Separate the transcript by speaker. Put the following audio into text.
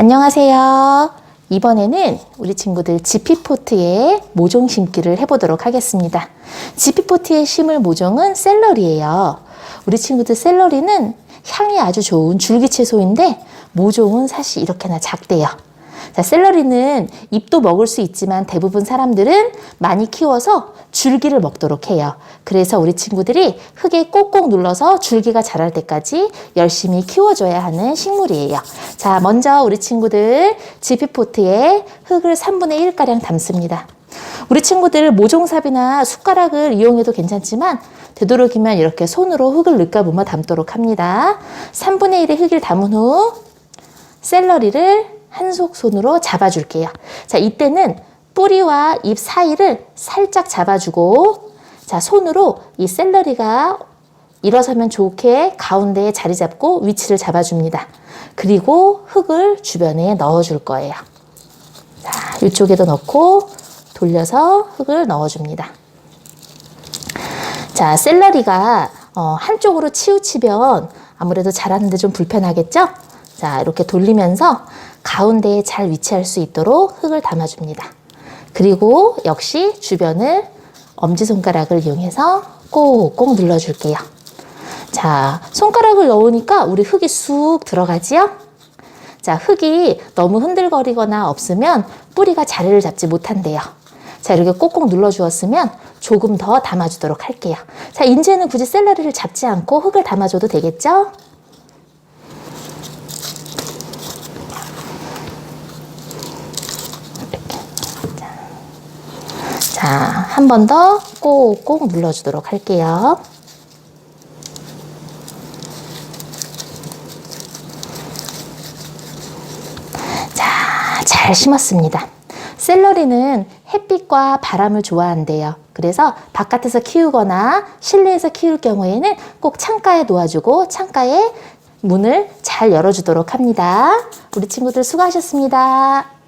Speaker 1: 안녕하세요. 이번에는 우리 친구들 지피포트에 모종 심기를 해보도록 하겠습니다. 지피포트에 심을 모종은 샐러리예요. 우리 친구들 샐러리는 향이 아주 좋은 줄기 채소인데 모종은 사실 이렇게나 작대요. 자, 샐러리는 잎도 먹을 수 있지만 대부분 사람들은 많이 키워서 줄기를 먹도록 해요. 그래서 우리 친구들이 흙에 꼭꼭 눌러서 줄기가 자랄 때까지 열심히 키워줘야 하는 식물이에요. 자, 먼저 우리 친구들 지피포트에 흙을 3분의 1가량 담습니다. 우리 친구들 모종삽이나 숟가락을 이용해도 괜찮지만 되도록이면 이렇게 손으로 흙을 느껴보며 담도록 합니다. 3분의 1의 흙을 담은 후 샐러리를 한속 손으로 잡아줄게요. 자, 이때는 뿌리와 잎 사이를 살짝 잡아주고, 자, 손으로 이 샐러리가 일어서면 좋게 가운데에 자리 잡고 위치를 잡아줍니다. 그리고 흙을 주변에 넣어줄 거예요. 자, 이쪽에도 넣고 돌려서 흙을 넣어줍니다. 자, 샐러리가 어, 한쪽으로 치우치면 아무래도 자라는데 좀 불편하겠죠? 자, 이렇게 돌리면서 가운데에 잘 위치할 수 있도록 흙을 담아줍니다. 그리고 역시 주변을 엄지손가락을 이용해서 꼭꼭 눌러줄게요. 자, 손가락을 넣으니까 우리 흙이 쑥 들어가지요? 자, 흙이 너무 흔들거리거나 없으면 뿌리가 자리를 잡지 못한대요. 자, 이렇게 꼭꼭 눌러주었으면 조금 더 담아주도록 할게요. 자, 이제는 굳이 샐러리를 잡지 않고 흙을 담아줘도 되겠죠? 자, 한 번 더 꼭꼭 눌러주도록 할게요. 자, 잘 심었습니다. 샐러리는 햇빛과 바람을 좋아한대요. 그래서 바깥에서 키우거나 실내에서 키울 경우에는 꼭 창가에 놓아주고 창가에 문을 잘 열어주도록 합니다. 우리 친구들 수고하셨습니다.